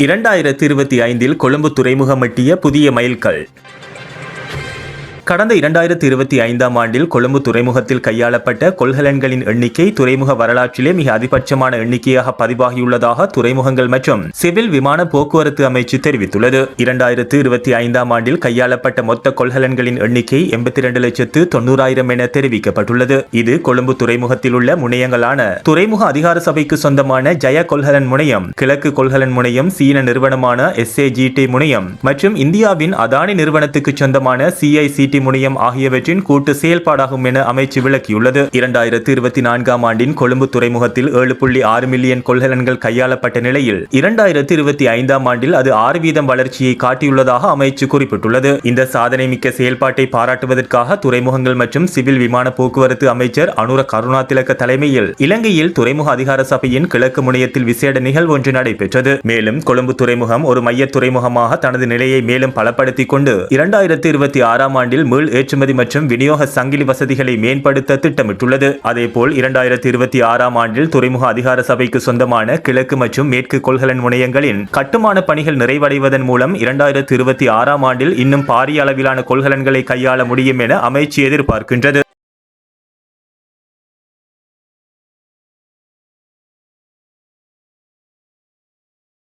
இரண்டாயிரத்தி இருபத்தி ஐந்தில் கொழும்பு துறைமுகம் எட்டிய புதிய மைல்கல் கடந்த இரண்டாயிரத்தி இருபத்தி ஐந்தாம் ஆண்டில் கொழும்பு துறைமுகத்தில் கையாளப்பட்ட கொள்கலன்களின் எண்ணிக்கை துறைமுக வரலாற்றிலே மிக அதிகபட்சமான எண்ணிக்கையாக பதிவாகியுள்ளதாக துறைமுகங்கள் மற்றும் சிவில் விமான போக்குவரத்து அமைச்சு தெரிவித்துள்ளது. இரண்டாயிரத்து இருபத்தி ஐந்தாம் ஆண்டில் கையாளப்பட்ட மொத்த கொள்கலன்களின் எண்ணிக்கை எண்பத்தி இரண்டு லட்சத்து தொண்ணூறாயிரம் என தெரிவிக்கப்பட்டுள்ளது. இது கொழும்பு துறைமுகத்தில் உள்ள முனையங்களான துறைமுக அதிகார சபைக்கு சொந்தமான ஜய கொள்கலன் முனையம் கிழக்கு கொள்கலன் முனையம் சீன நிறுவனமான எஸ்ஏஜிடி முனையம் மற்றும் இந்தியாவின் அதானி நிறுவனத்துக்கு சொந்தமான சிஐசிடி முனையம் ஆகியவற்றின் கூட்டு செயல்பாடாகும் என அமைச்சு விளக்கியுள்ளது. இரண்டாயிரத்தி இருபத்தி நான்காம் ஆண்டின் கொழும்பு துறைமுகத்தில் ஏழு புள்ளி ஆறு மில்லியன் கொள்கலன்கள் கையாளப்பட்ட நிலையில் இரண்டாயிரத்தி இருபத்தி ஐந்தாம் ஆண்டில் அது ஆறு வீதம் வளர்ச்சியை காட்டியுள்ளதாக அமைச்சு குறிப்பிட்டுள்ளது. இந்த சாதனை மிக்க செயல்பாட்டை பாராட்டுவதற்காக துறைமுகங்கள் மற்றும் சிவில் விமான போக்குவரத்து அமைச்சர் அனுர கருணாதிலக்க தலைமையில் இலங்கையில் துறைமுக அதிகார சபையின் கிழக்கு முனையத்தில் விசேட நிகழ்வு ஒன்று நடைபெற்றது. மேலும் கொழும்பு துறைமுகம் ஒரு மைய துறைமுகமாக தனது நிலையை மேலும் பலப்படுத்திக் கொண்டு இரண்டாயிரத்தி இருபத்தி ஆறாம் ஆண்டில் மீள் ஏற்றுமதி மற்றும் விநியோக சங்கிலி வசதிகளை மேம்படுத்த திட்டமிட்டுள்ளது. அதேபோல் இரண்டாயிரத்தி இருபத்தி ஆறாம் ஆண்டில் துறைமுக அதிகார சபைக்கு சொந்தமான கிழக்கு மற்றும் மேற்கு கொள்கலன் முனையங்களின் கட்டுமான பணிகள் நிறைவடைவதன் மூலம் இரண்டாயிரத்தி இருபத்தி ஆறாம் ஆண்டில் இன்னும் பாரிய அளவிலான கொள்கலன்களை கையாள முடியும் என அமைச்சு எதிர்பார்க்கின்றது.